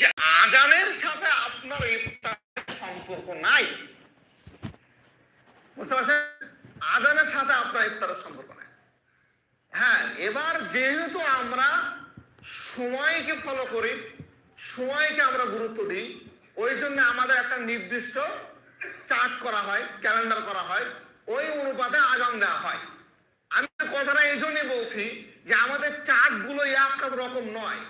যে আজানের সাথে আপনার সম্পর্ক নাই। বুঝতে পারছেন? আজানের সাথে আপনার ইফতারের সম্পর্ক নাই। হ্যাঁ এবার যেহেতু আমরা সময়কে ফলো করি, সময়কে আমরা গুরুত্ব দিই, ওই জন্য আমাদের একটা নির্দিষ্ট চার্ট করা হয় ক্যালেন্ডার করা হয়, ওই অনুপাতে আজান দেওয়া হয়। আমি কথাটা এই জন্যই বলছি যে আমাদের চার্টগুলো এক রকম নয়।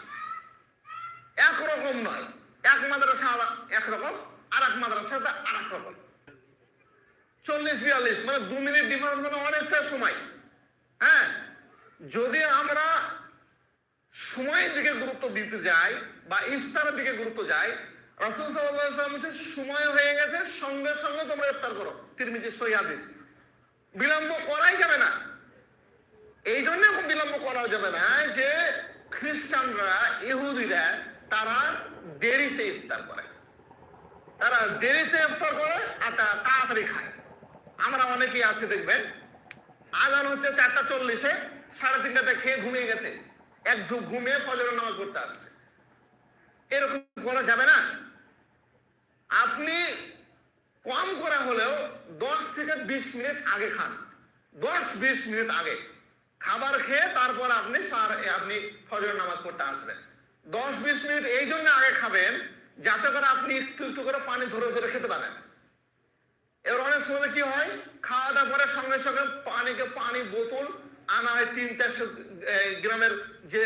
একরকম নয়। এক মাদ্রাসা একরকম আর এক মাদ্রাসাটা আর এক রকম। চল্লিশ, বিয়াল্লিশ মানে দু মিনিট ডিফারেন্স মানে অনেকটা সময়। হ্যাঁ? যদি আমরা সময়ের দিকে গুরুত্ব দিতে যাই বা ইফতারের দিকে গুরুত্ব যাই, রাসুল সাল্লাম হচ্ছে সময় হয়ে গেছে, সঙ্গে সঙ্গে তোমরা ইফতার করো। তিরমিজি সই হাদিস। বিলম্ব করাই যাবে না। এই জন্য বিলম্ব করা যাবে না যে খ্রিস্টানরা, ইহুদিরা তারা দেরিতে ইফতার করে। তারা দেরিতে ইফতার করে আর তারা তাড়াতাড়ি খায়। আমরা অনেকেই আছে, দেখবেন, আজান হচ্ছে চারটা চল্লিশে, সাড়ে তিনটাতে খেয়ে ঘুমিয়ে গেছে। এক ঝুঁক ঘুমিয়ে ফজরের নামাজ পড়তে আসছে। এরকম করা যাবে না। আপনি কম করা হলেও দশ থেকে বিশ মিনিট আগে খান। দশ বিশ মিনিট আগে। খাবার খেয়ে তারপর আপনি আপনি ফজরের নামাজ পড়তে আসবেন। দশ, বিশ মিনিট এই জন্য আগে খাবেন, যাতে করে আপনি একটু একটু করে পানি ধরে ধরে খেতে পারেন। এবার অনেক সময় কি হয়, খাওয়া দাওয়া পরে সঙ্গে সঙ্গে পানিকে পানি বোতল, আনা হয় তিন, চারশো গ্রামের যে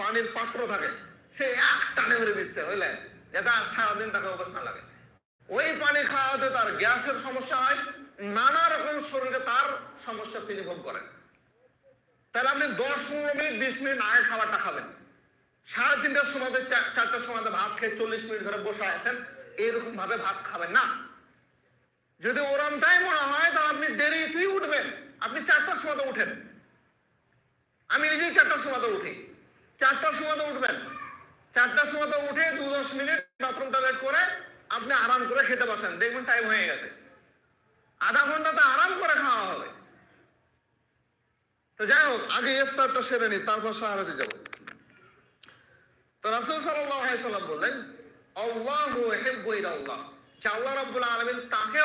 পানির পাত্র থাকে, সে এক টানে মেরে দিচ্ছে বুঝলেন যাতে সারাদিন তাকে অবস্থা না লাগে। ওই পানি খাওয়াতে তার গ্যাসের সমস্যা হয়, নানা রকম শরীরে তার সমস্যা তিনি ভোগ করেন। তাহলে আপনি দশ, পনেরো মিনিট, বিশ মিনিট আগে খাবারটা খাবেন। সাড়ে তিনটার সময় চারটার সময় ভাত খেয়ে চল্লিশ মিনিট ধরে বসে আছেন, এরকম ভাবে ভাত খাবেন না। যদি ওরম টাইম মনে হয়, তাহলে আপনি দেরিতেই উঠবেন? আপনি চারটার সময় উঠেন। আমি নিজেই চারটার সময় উঠি। চারটার সময় উঠবেন। চারটার সময় উঠে দু দশ মিনিট বাথরুম টয়লেট করে আপনি আরাম করে খেতে বসেন। দেখবেন টাইম হয়ে গেছে। আধা ঘণ্টা তো আরাম করে খাওয়া হবে। তো যাই হোক, আগে ইফতারটা সেরে নি তারপর সাহারাতে যাব তো রাসূল সাল্লাল্লাহু আলাইহি সাল্লাম বললেন, আল্লাহু রাব্বুল আলামিন তাকে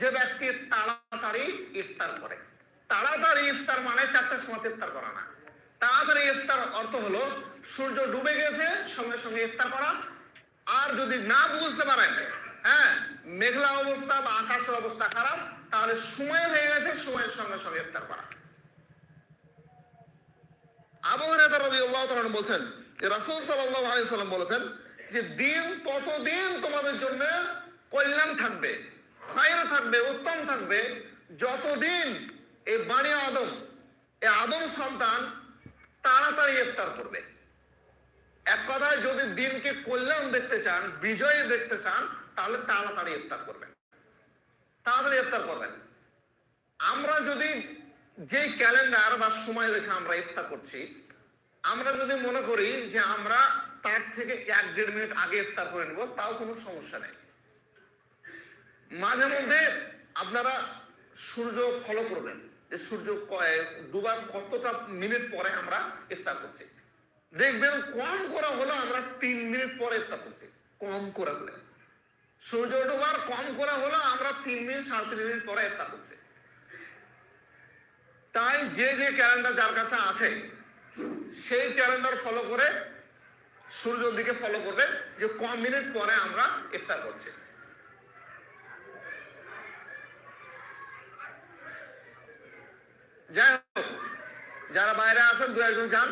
যে ব্যক্তি তাড়াতাড়ি ইফতার করে। তাড়াতাড়ি ইফতার মানে চারটার সময় ইফতার করা না। তাড়াতাড়ি ইফতার অর্থ হলো, সূর্য ডুবে গেছে, সঙ্গে সঙ্গে ইফতার করা। আর যদি না বুঝতে পারেন হ্যাঁ মেঘলা অবস্থা বা আকাশের অবস্থা খারাপ, তাহলে সময় হয়ে গেছে, সময়ের সঙ্গে সঙ্গে ইফতার করা। আবহাওয়া বলছেন রাসূল সাল্লাল্লাহু আলাইহি সাল্লাম বলেছেন যে দিন ততদিন তোমাদের জন্য কল্যাণ থাকবে, খায়র থাকবে, উত্তম থাকবে। যতদিন এই বাণী আদম এই আদম সন্তান তাড়াতাড়ি ইফতার করবে। এক কথায় যদি দিনকে কল্যাণ দেখতে চান, বিজয় দেখতে চান, তাহলে তাড়াতাড়ি ইফতার করবেন। তাড়াতাড়ি ইফতার করবেন। আমরা যদি যে ক্যালেন্ডার বা সময় দেখে আমরা ইফতার করছি আমরা যদি মনে করি যে আমরা তার থেকে এক দেড় মিনিট আগে ইফতার করে নেব, তাও কোনো সমস্যা নেই। মাঝে মধ্যে আপনারা সূর্য ফলো করবেন, যে সূর্য ডুবার কতটা মিনিট পরে আমরা ইফতার করছি। দেখবেন কম করা হলো আমরা তিন মিনিট পরে ইফতার করছি, কম করে হলে। সূর্য ডুবার কম করা হলো আমরা তিন মিনিট, সাড়ে তিন মিনিট পরে ইফতার করছি। তাই যে যে ক্যালেন্ডার যার কাছে আছে সেই ক্যালেন্ডার ফলো করে সূর্যের দিকে ফলো করবে যে ক মিনিট পরে আমরা ইফতার করছি। যাই হোক, যারা বাইরে আছেন দু একজন যান।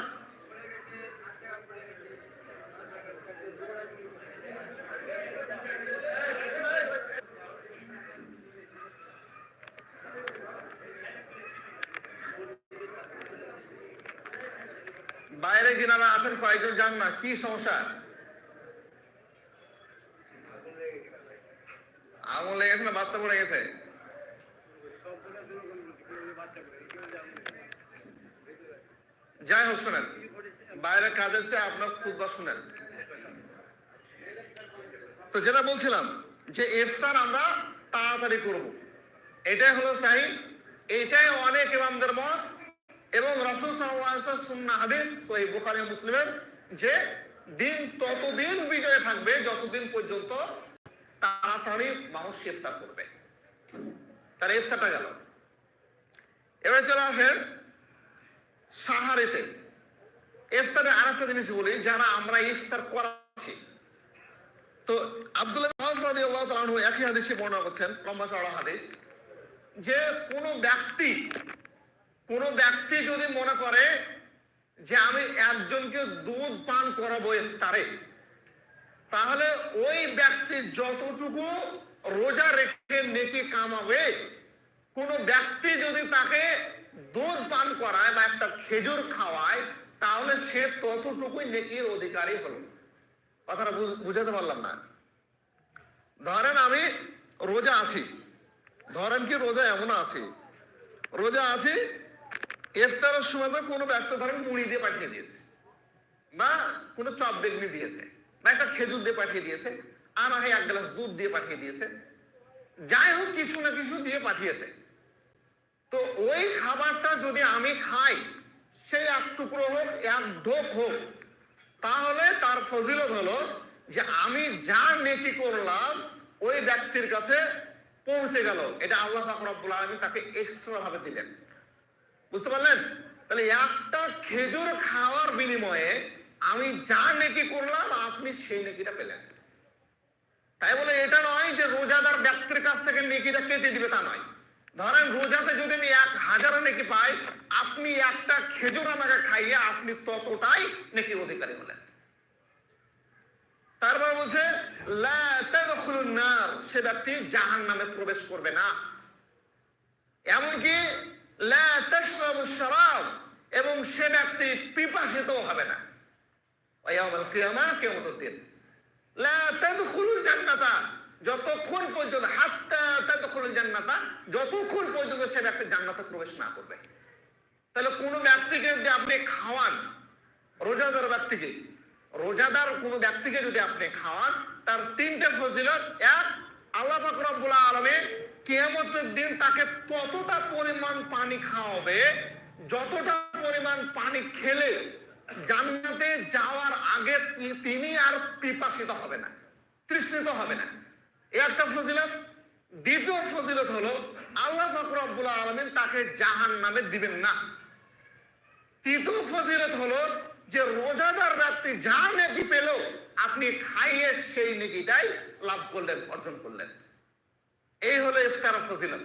বাইরে যিনারা আসেন, কয়েকজন যান না? কি সমস্যা? আগুন লেগে গেছে না, বাচ্চা পড়ে গেছে? যাই হোক, শোনেন। বাইরে কাজ আছে আপনার খুদবা শুনেন। তো যেটা বলছিলাম, যে ইফতার আমরা তাড়াতাড়ি করব। এটাই হলো সাহি এটাই অনেক ইমামদের মত। এবং ওয়াসাল্লাম হাদিস সহিহ বুখারী মুসলিমের যে দিন ততদিন বিজয় থাকবে, যতদিন পর্যন্ত তাড়াতাড়ি মানুষ ইফতার করবে। তার ইফতারটা গেল। এবার চলে আসেন সাহারিতে। ইফতারে আরেকটা জিনিস বলি, যারা আমরা ইফতার করাচ্ছি। তো আব্দুল্লাহ একই হাদিসে বর্ণনা করছেন, লম্বা চড়া হাদিস, যে কোনো ব্যক্তি কোন ব্যক্তি যদি মনে করে যে আমি একজনকে দুধ পান করাবো তারে তাহলে ওই ব্যক্তি যতটুকু রোজা রেখে নেকি কামাবে, কোন ব্যক্তি যদি তাকে দুধ পান করায় বা একটা খেজুর খাওয়ায়, তাহলে সে ততটুকুই নেকির অধিকারী হলো। কথাটা বুঝ- বুঝাতে পারলাম না। ধরেন আমি রোজা আছি। ধরেন কি রোজা এমন আছি। রোজা আছি ইফতারের সময় তো কোনো ব্যক্তি ধরেন মুড়ি দিয়ে পাঠিয়ে দিয়েছে, বা কোনো চপ বেগনি দিয়েছে, বা একটা খেজুর দিয়ে পাঠিয়ে দিয়েছে আর হয় এক গ্লাস দুধ দিয়ে পাঠিয়ে দিয়েছে, যাই হোক কিছু না কিছু দিয়ে পাঠিয়েছে। তো ওই খাবারটা যদি আমি খাই সেই এক টুকরো হোক, এক ঢোক হোক, তাহলে তার ফজিলত হলো যে আমি যা নেকি করলাম, ওই ব্যক্তির কাছে পৌঁছে গেল। এটা আল্লাহ রব্বুল আলামিন তাকে এক্সট্রা ভাবে দিলেন। বুঝতে পারলেন? তাহলে একটা খেজুর খাওয়ার বিনিময়ে আমি যা নেকি করলাম, আপনি সেই নেকিটা পেলেন। তাই বলে এটা নয় যে রোজাদার ব্যক্তির কাছ থেকে নেকিটা কেটে দিবে, তা নয়। ধরেন রোজাতে যদি আমি এক হাজার নেকি পাই, আপনি একটা খেজুর আমাকে খাইয়ে আপনি ততটাই নেকি অধিকারী হলেন। তারপর বলছে সে ব্যক্তি জাহান নামে প্রবেশ করবে না। এমনকি এবং সে ব্যক্তি পিপাসিত হবে না। যতক্ষণ পর্যন্ত জান্নাতা, যতক্ষণ পর্যন্ত সে ব্যক্তি প্রবেশ না করবে। তাহলে কোন ব্যক্তিকে যদি আপনি খাওয়ান, রোজাদার ব্যক্তিকে, রোজাদার কোন ব্যক্তিকে যদি আপনি খাওয়ান, তার তিনটে ফজিলত, এক, আল্লাহ পাক রব্বুল আলামিন কিয়ামতের দিন তাকে ততটা পরিমাণ পানি খাওয়াবে, যতটা পরিমাণ পানি খেলে জান্নাতে যাওয়ার আগে তিনি আর পিপাসিত হবে না, তৃষ্ণিত হবে না। এই একটা ফজিলত। দ্বিতীয় ফজিলত হলো, আল্লাহ পাক রব্বুল আলামিন তাকে জাহান নামে দিবেন না। তৃতীয় ফজিলত হলো যে রোজাদার রাত্রি যা নেকি পেল, আপনি খাইয়ে সেই নেকিটাই লাভ করলেন, অর্জন করলেন। এই হলো ইফতারের ফজিলত।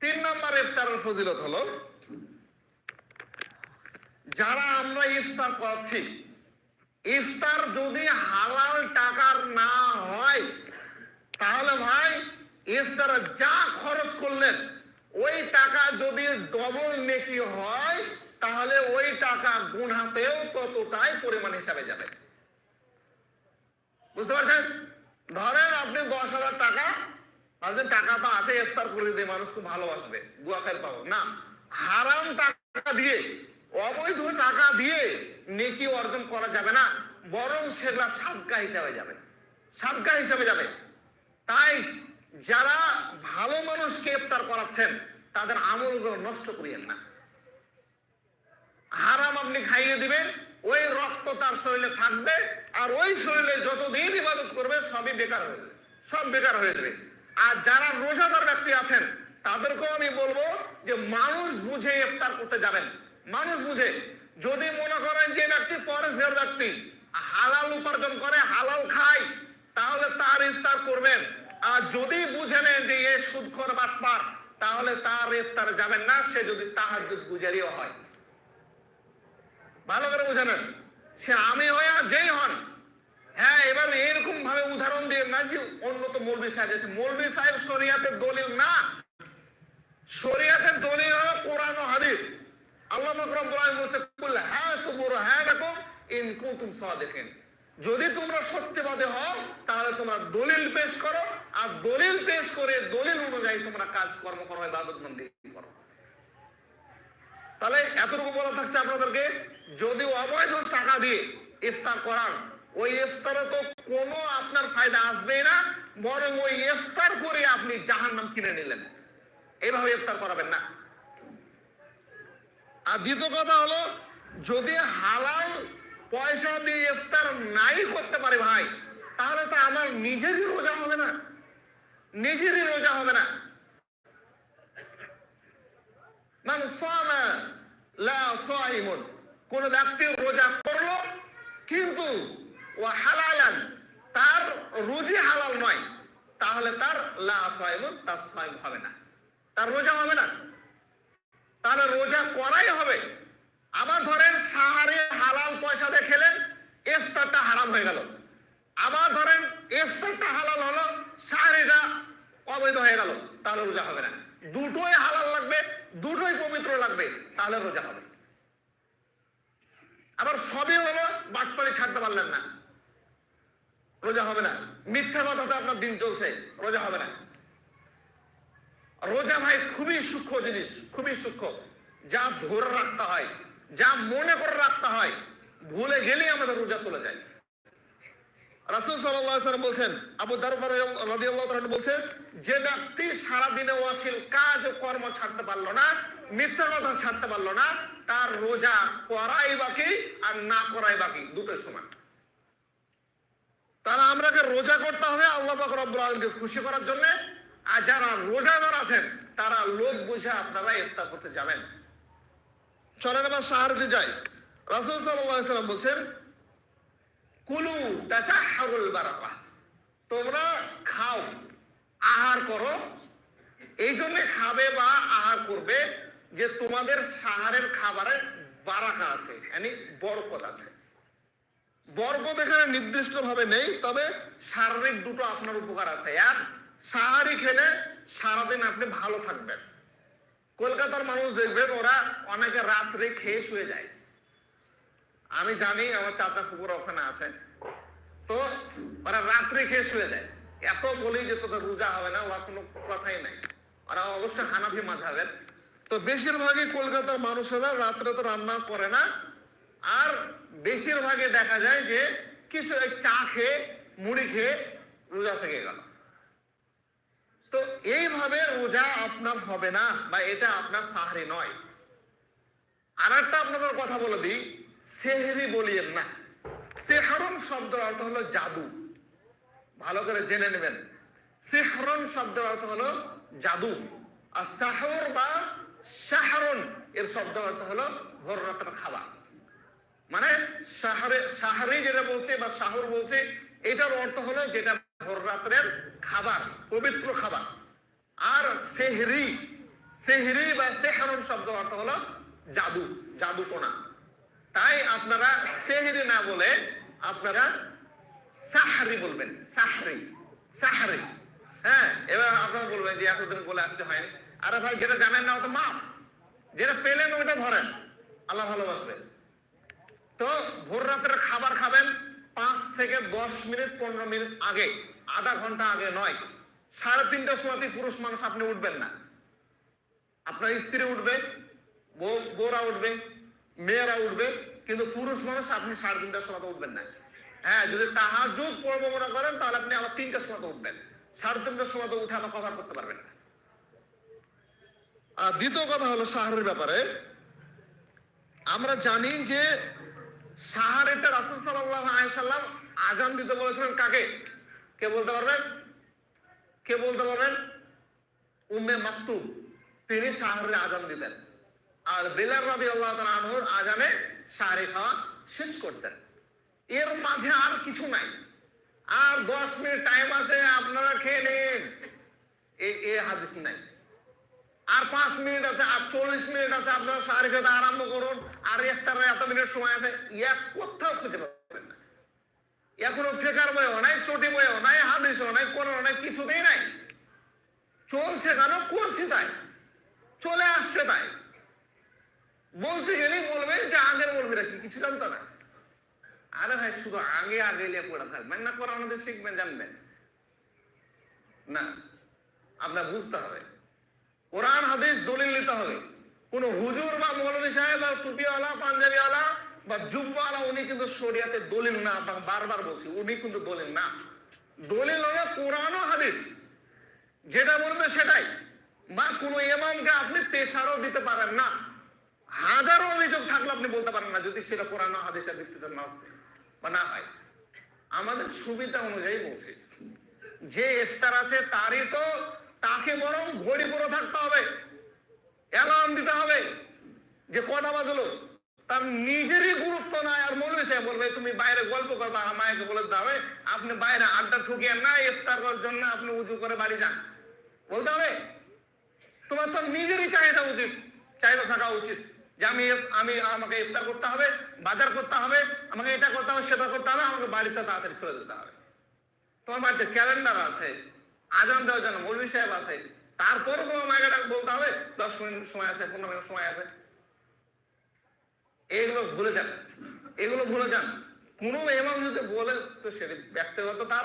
তিন নম্বর ইফতারের ফজিলত হলো, যারা আমরা ইফতার করছি, ইফতার যদি হালাল টাকার না হয়, তাহলে ভাই ইফতার যা খরচ করলেন, ওই টাকা যদি ডবল নেকি হয়, তাহলে ওই টাকা গুণাতেও ততটাই পরিমাণ হিসাবে যাবে। বুঝতে পারছেন? ধরেন আপনি দশ হাজার টাকা, ভাবছেন টাকা তো আছে, ইফতার করে দিয়ে মানুষ খুব ভালোবাসবে গুয়া খেল পাবো। না, হারাম টাকা দিয়ে, অবৈধ টাকা দিয়ে নেকি অর্জন করা যাবে না, বরং সেগুলা সাদকা হিসাবে যাবে সাদকা হিসাবে যাবে। তাই যারা ভালো মানুষকে ইফতার করাচ্ছেন, তাদের আমলগুলো নষ্ট করিয়েন না। হারাম আপনি খাইয়ে দিবেন, ওই রক্ত তার শরীরে থাকবে আর ওই শরীরে যতদিন ইবাদত করবে, সবই বেকার হয়ে সব বেকার হয়ে যাবে। আর যারা রোজাদার ব্যক্তি আছেন, তাদেরকেও আমি বলব যে মানুষ বুঝে ইফতার করতে যাবেন। মানুষ বুঝে। যদি মনে করেন যে ব্যক্তি পরেশের ব্যক্তি, হালাল উপার্জন করে, হালাল খায়, তাহলে তার ইফতার করবেন। আর যদি বুঝে নেন যে এ সুদখোর বাটপার, তাহলে তার ইফতার যাবেন না, সে যদি তাহাজ্জুদ গুজারিও হয়। ভালো করে বুঝে নেন। সে আমি হয়ে আর যেই হন হ্যাঁ এবার এরকম ভাবে উদাহরণ দিয়ে না যে অন্য তো মৌলবী সাহেব আছে মৌলবী সাহেব শরিয়াতের দলিল না। শরিয়াতের দলিল হলো কোরআন ও হাদিস। আল্লাহ বলছে হ্যাঁ তো হ্যাঁ দেখো ইন যদি তোমরা সত্যবাদী হও, তাহলে তোমরা দলিল পেশ করো, আর দলিল পেশ করে দলিল অনুযায়ী তোমরা কাজ কর্ম করো ইবাদত বন্দি করো। তাহলে এতটুকু বলা থাকছে আপনাদেরকে, যদি অবৈধ টাকা দিয়ে ইফতার করান ওই ইফতারে তো কোনো আপনার ফায়দা আসবেই না, বরং ওই ইফতার করে আপনি জাহান্নাম কিনে নিলেন। এভাবে ইফতার করাবেন না। আর দ্বিতীয় কথা হলো, যদি হালাল পয়সা দিয়ে ইফতার নাই করতে পারে ভাই, তাহলে তো আমার নিজেরই রোজা হবে না। নিজেরই রোজা হবে না। মান সামা লা সাইমুন, কোন ব্যক্তি রোজা করল, কিন্তু ও হালালান, তার রুজি হালাল নয়, তাহলে তার লা সাইমুন তার সাইম হবে না। তার রোজা হবে না। তাহলে রোজা করাই হবে। আবার ধরেন সাহারে হালাল পয়সা দিয়ে খেলেন, ইফতারটা হারাম হয়ে গেল। আবার ধরেন ইফতারটা হালাল হলো সাহারিটা অবৈধ হয়ে গেল, তাহলে রোজা হবে না। দুটোই হালাল লাগবে, দুটোই পবিত্র লাগবে, তাহলে রোজা হবে। আবার সবই হলো বাটপাড়ি ছাড়তে পারলেন না। রোজা হবে না। মিথ্যা কথাতে আপনার দিন চলছে, রোজা হবে না। রোজা ভাই খুবই সূক্ষ্ম জিনিস, খুবই সূক্ষ্ম। যা ধরে রাখতে হয়, যা মনে করে রাখতে হয়, ভুলে গেলেই আমাদের রোজা চলে যায়। রাসূল আলাইহি বলছেন, আবু দারদা রাদিয়াল্লাহু তাআলা বলছেন যে ব্যক্তি সারা দিনে অশ্লীল কাজ ও কর্ম ছাড়তে পারল না, মিথ্যা কথা ছাড়তে পারল না, তার রোজা করাই বাকি আর না করাই বাকি, দুটোই সমান। তাহলে আমরাকে রোজা করতে হবে আল্লাহ পাক রব্বুল আলামিনকে খুশি করার জন্য। আর যারা রোজাদার আছেন, তারা লোক বুঝে আপনারা ইফতার করতে যাবেন। চলেন আবার সাহারতে যাই। রাসূল আলাইহি সাল্লাম বলছেন, কুলু তাসাহরুল বারাকা তোমরা খাও, আহার করো। এই জন্য খাবে বা আহার করবে যে তোমাদের সাহারের খাবারে বারাকা আছে মানে বরকত আছে। বরকত এখানে নির্দিষ্ট ভাবে নেই, তবে শারীরিক দুটো আপনার উপকার আছে। এক, সাহারি খেলে সারাদিন আপনি ভালো থাকবেন। কলকাতার মানুষ দেখবেন ওরা অনেকে রাত্রে খেয়ে শুয়ে যায়। আমি জানি আমার চাচা কুকুর ওখানে আছে। তো ওরা রাত্রে খেয়ে শুয়ে যায়। এত বলি যে তোদের রোজা হবে না, ওরা কোনো কথাই নাই। ওরা অবশ্যই হানাফি মাঝাবেন তো বেশিরভাগই কলকাতার মানুষেরা রাত্রে তো রান্না করে না আর বেশিরভাগে দেখা যায় যে কিছু চা খেয়ে, মুড়ি খেয়ে রোজা থেকে গেল। তো এইভাবে রোজা আপনার হবে না বা এটা আপনার সাহারি নয়। আর একটা আপনাদের কথা বলে দিই, সেহরি বলিয়েন না। সেহরন শব্দের অর্থ হলো জাদু। ভালো করে জেনে নেবেন। সেহরন শব্দের অর্থ হলো জাদু। আর সাহর বা শাহরন এর শব্দ অর্থ হলো ভোর রাতের খাবার। মানে সাহারে, সাহারি যেটা বলছে বা শাহর বলছে, এটার অর্থ হলো যেটা ভোর রাত্রের খাবার, পবিত্র খাবার। আর সেহরি সেহরি বা সেহরন শব্দ অর্থ হলো জাদু জাদুটোনা তাই আপনারা সেহরি না বলে আপনারা সাহারি বলবেন, সাহারি সাহারি। হ্যাঁ এবার আপনারা বলবেন যে এতদিন বলে আসতে হয়নি। আরে ভাই, যেটা জানেন না ওটা মাপ যেটা পেলেন ওইটা ধরেন। আল্লাহ ভালোবাসবে তো ভোর রাতের খাবার খাবেন পাঁচ থেকে দশ মিনিট, পনেরো মিনিট আগে, আধা ঘণ্টা আগে নয়। সাড়ে তিনটার সময় পুরুষ মানুষ, আপনি উঠবেন না। আপনার স্ত্রী উঠবে বউরা উঠবে, মেয়েরা উঠবে, কিন্তু পুরুষ মানুষ আপনি সাড়ে তিনটার সময় উঠবেন না। হ্যাঁ যদি তাহাজুদ পড়ব মনে করেন, তাহলে আপনি আবার তিনটার সময় উঠবেন। সাড়ে তিনটার সময় তো উঠে আবার কভার করতে পারবেন না। আর দ্বিতীয় কথা হলো সাহারের ব্যাপারে। আমরা জানি যে সাহারেটা রাসুল সাল্লাহ আলাইসাল্লাম আজান দিতে বলেছিলেন কাকে? কে বলতে পারবেন? কে বলতে পারবেন? উম্মে মাকতুব। তিনি সাহারে আজান দিতেন। আর বেলার রাদি আল্লাহ আনহুর আজানে সাহারি খাওয়া শেষ করতেন। এর মাঝে আর কিছু নাই। আর দশ মিনিট টাইম আছে, আপনারা খেয়ে নিন। এই হাদিস নাই। আর পাঁচ মিনিট আছে, আর চল্লিশ মিনিট আছে, আপনারা সাহারি খেতে আরম্ভ করুন। আর একটা এত মিনিট সময় আছে এক কোথাও খুঁজে পাবেন না। এখনও ফেকার বইও নাই, চটি বইও নাই, হাদিসও নাই, কোনো নাই, কিছুতেই নাই। চলছে কেন? করছে তাই। চলে আসছে তাই। বলতে গেলেই বলবে যে আগের বলবি নাকি, কিছু জানতো না। আরে ভাই, শুধু আগে আগে লিয়ে পড়ে থাকবেন না করে আমাদের শিখবেন, জানবেন। না, আপনার বুঝতে হবে। কোরআন, হাদিস দলিল নিতে হবে। কোন হুজুর বা মৌলভী সাহেব বা টুপিওয়ালা, পাঞ্জাবিওয়ালা বা জুব্বাওয়ালা, উনি কিন্তু শরিয়াতে দলিল না আপনাকে বারবার বলছি, উনি কিন্তু দলিল না। দলিল হলো কোরআন ও হাদিস। যেটা বলবে সেটাই। বা কোন ইমামকে আপনি পেশারও দিতে পারেন না। হাজারো অভিযোগ থাকলে আপনি বলতে পারেন না, যদি সেটা কোরআন ও হাদিসের ভিত্তিতে না বা না হয়। আমাদের সুবিধা অনুযায়ী বলছি। যে ইফতার আছে, তারই তো তাকে বরং ঘড়ি পরে থাকতে হবে। অ্যালার্ম দিতে হবে। যে কটা বাজলো, তার নিজেরই গুরুত্ব নাই। আর মৌলবী সাহেব বলবে, তুমি বাইরে গল্প করবা। মায়েকে বলে দিতে হবে, আপনি বাইরে আড্ডা ঠুকিয়ে না, ইফতার করার জন্য আপনি উঁচু করে বাড়ি যান। বলতে হবে। তোমার তো নিজেরই চাহিদা উচিত। চাহিদা থাকা উচিত যে আমি আমি আমাকে ইফতার করতে হবে, বাজার করতে হবে, আমাকে এটা করতে হবে, সেটা করতে হবে, আমাকে বাড়িতে তাড়াতাড়ি চলে যেতে হবে। তোমার বাড়িতে ক্যালেন্ডার আছে। আজান দেওয়ার জন্য মৌলবী সাহেব আছে। তারপরে তোমার ডাক বলতে হবে? দশ মিনিট সময় আছে, পনেরো মিনিট সময় আছে। এগুলো ভুলে যান। এগুলো ভুলে যান। কোন এমাম যদি বলে, তো সেটা ব্যক্তিগত তার।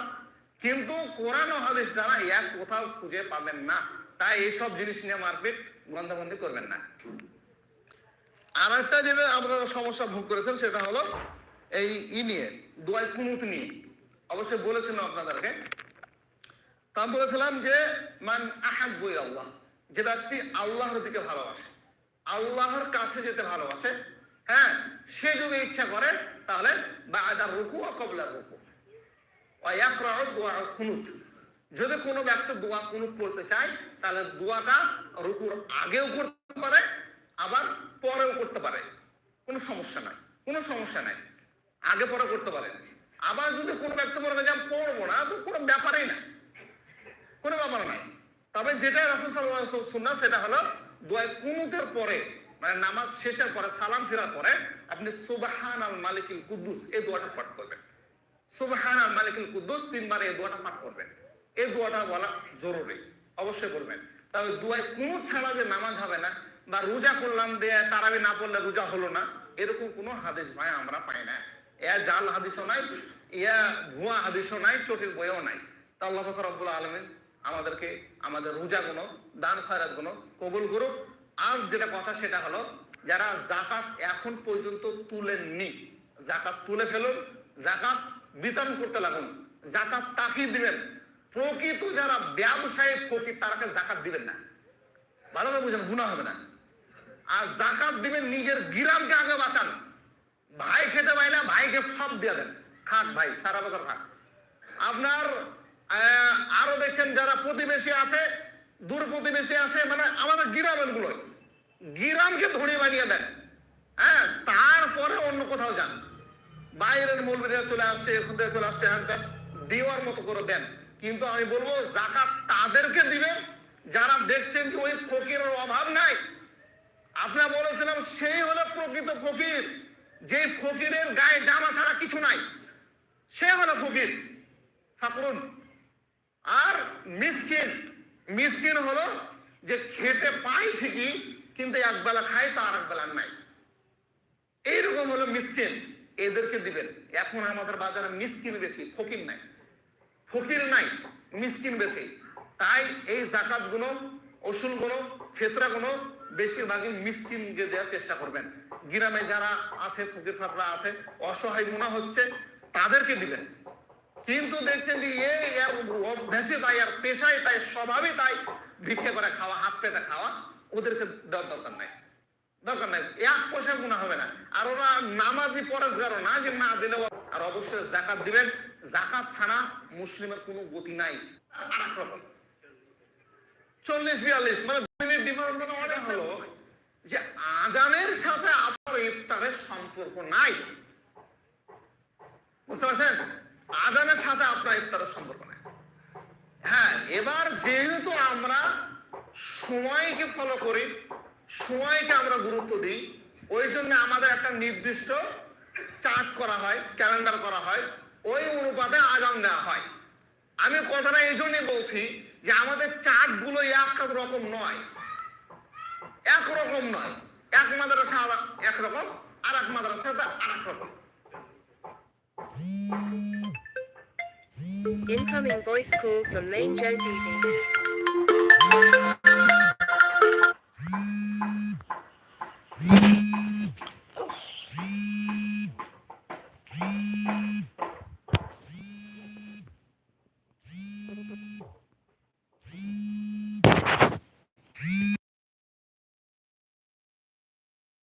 কিন্তু কোরআন হাদিস দ্বারা এক কোথাও খুঁজে পাবেন না। তাই এইসব জিনিস নিয়ে মারপিট বন্ধবন্দি করবেন না। আর একটা যেটা আপনারা সমস্যা ভোগ করেছেন, সেটা হলো এই ই নিয়ে, দোয়াই কুনুত নিয়ে। অবশ্যই বলেছিলাম আপনাদেরকে। তা বলেছিলাম যে, মান আহাব্বুই আল্লাহ যে ব্যক্তি আল্লাহর দিকে ভালোবাসে, আল্লাহর কাছে যেতে ভালোবাসে হ্যাঁ সে যদি ইচ্ছা করে, তাহলে বা রুকু ও কবলার রুকু। কুনুত। যদি কোনো ব্যক্তি দোয়া কুনুত পড়তে চায়, তাহলে দোয়াটা রুকুর আগেও করতে পারে, আবার পরেও করতে পারে। কোনো সমস্যা নাই, কোনো সমস্যা নাই। আগে পরে করতে পারে। আবার যদি কোনো ব্যক্তি মনে করে যে, আমি পড়ব না তো কোনো ব্যাপারই না। কোনো ব্যাপার নাই তবে যেটা রাসূল আলাইহি সেটা হলো দোয়া কুনুতের পরে মানে নামাজ শেষের পরে, সালাম ফেরার পরে, আপনি সুবহান আল মালিকুল কুদ্দুস এই দোয়াটা পাঠ করবেন। সুবহান আল মালিকুল কুদ্দুস তিনবার এই দোয়াটা পাঠ করবেন। এই দোয়াটা বলা জরুরি, অবশ্যই বলবেন তবে দোয়ায় কুনুত ছাড়া যে নামাজ হবে না, বা রোজা করলাম দিয়ে তারাবি না পড়লে রোজা হলো না, এরকম কোনো হাদিস ভাই আমরা পাই না। এয়া জাল হাদিসও নাই ইয়া ভুয়া হাদিসও নাই চটির বইও নাই। তা আল্লাহ ফাকর রব্বুল আলমিন আমাদেরকে, আমাদের রোজা গুলো দান খয়রাতগুলো কবুল করুক। আর যেটা কথা সেটা হলো, যারা জাকাত এখন পর্যন্ত তুলেননি, জাকাত তুলে ফেলুন, জাকাত বিতরণ করতে লাগুন, জাকাত তাকিয়ে দিবেন। প্রকৃত যারা ব্যবসায়ী ফকির তারাকে জাকাত দিবেন না। ভালোভাবে বুঝেন গুণা হবে না। আর জাকাত দিবেন, নিজের গিরামকে আগে বাঁচান। ভাই খেতে পাই না, ভাইকে সব দিয়ে দেন। খাক ভাই, সারা বছর খাক। আপনার আরও দেখছেন যারা প্রতিবেশী আছে দূর প্রতিবেশী আছে মানে আমাদের গ্রামেরগুলো গ্রামকে ধনী বানিয়ে দেন হ্যাঁ তারপরে অন্য কোথাও যান। বাইরের মৌলবীরা চলে আসছে, এখান থেকে চলে আসছে, হ্যান দেওয়ার মতো করে দেন। কিন্তু আমি বলব, জাকাত তাদেরকে দিবেন যারা দেখছেন যে ওই ফকিরের অভাব নাই। আপনার বলেছিলাম, সেই হলো প্রকৃত ফকির। যে ফকিরের গায়ে জামা ছাড়া কিছু নাই, সে হলো ফকির। ঠাকুরুন আর মিসকিন মিসকিন হলো যে খেতে পাই ঠিকই, কিন্তু এক বেলা খায় তার এক বেলা নাই। এইরকম হলো মিসকিন, এদেরকে দিবেন। এখন আমাদের বাজারে মিসকিন বেশি, ফকির নাই। ফকির নাই, মিসকিন বেশি। তাই এই জাকাতগুলো ওষুধগুলো ফেতরা গুলো বেশিরভাগই মিসকিনকে দেওয়ার চেষ্টা করবেন। গ্রামে যারা আছে, ফকির ফাকরা আছে, অসহায় মনে হচ্ছে, তাদেরকে দিবেন। কিন্তু দেখছেন যে এ এর অভ্যাসে তাই আর পেশায় তাই, স্বভাবে তাই ভিক্ষে করে খাওয়া, হাত পেতে খাওয়া, ওদেরকে দরকার নাই। দরকার নাই। এক পয়সা গুণা হবে না। আর ওরা নামাজি পরেজগারও না যে না দিলেও আর অবশ্যই জাকাত দিবেন। জাকাত ছাড়া মুসলিমের কোনো গতি নাই। আর এক রকম। চল্লিশ, বিয়াল্লিশ মানে মিনিট ডিফারেন্স মানে হলো যে আজানের সাথে আপনার ইফতারের সম্পর্ক নাই। বুঝতে পারছেন? আজানের সাথে আপনার ইফতারের সম্পর্ক নেই। হ্যাঁ এবার যেহেতু আমরা সময়কে ফলো করি, সময়কে আমরা গুরুত্ব দিই, ওই জন্য আমাদের একটা নির্দিষ্ট চার্ট করা হয় ক্যালেন্ডার করা হয়, ওই অনুপাতে আজান দেওয়া হয়। আমি কথাটা এই জন্যই বলছি যে আমাদের চার্টগুলো এক রকম নয়। একরকম নয়। এক মাদ্রাসা একরকম আর এক মাদ্রাসা আর এক রকম। Incoming voice call from Lane Joe Didi.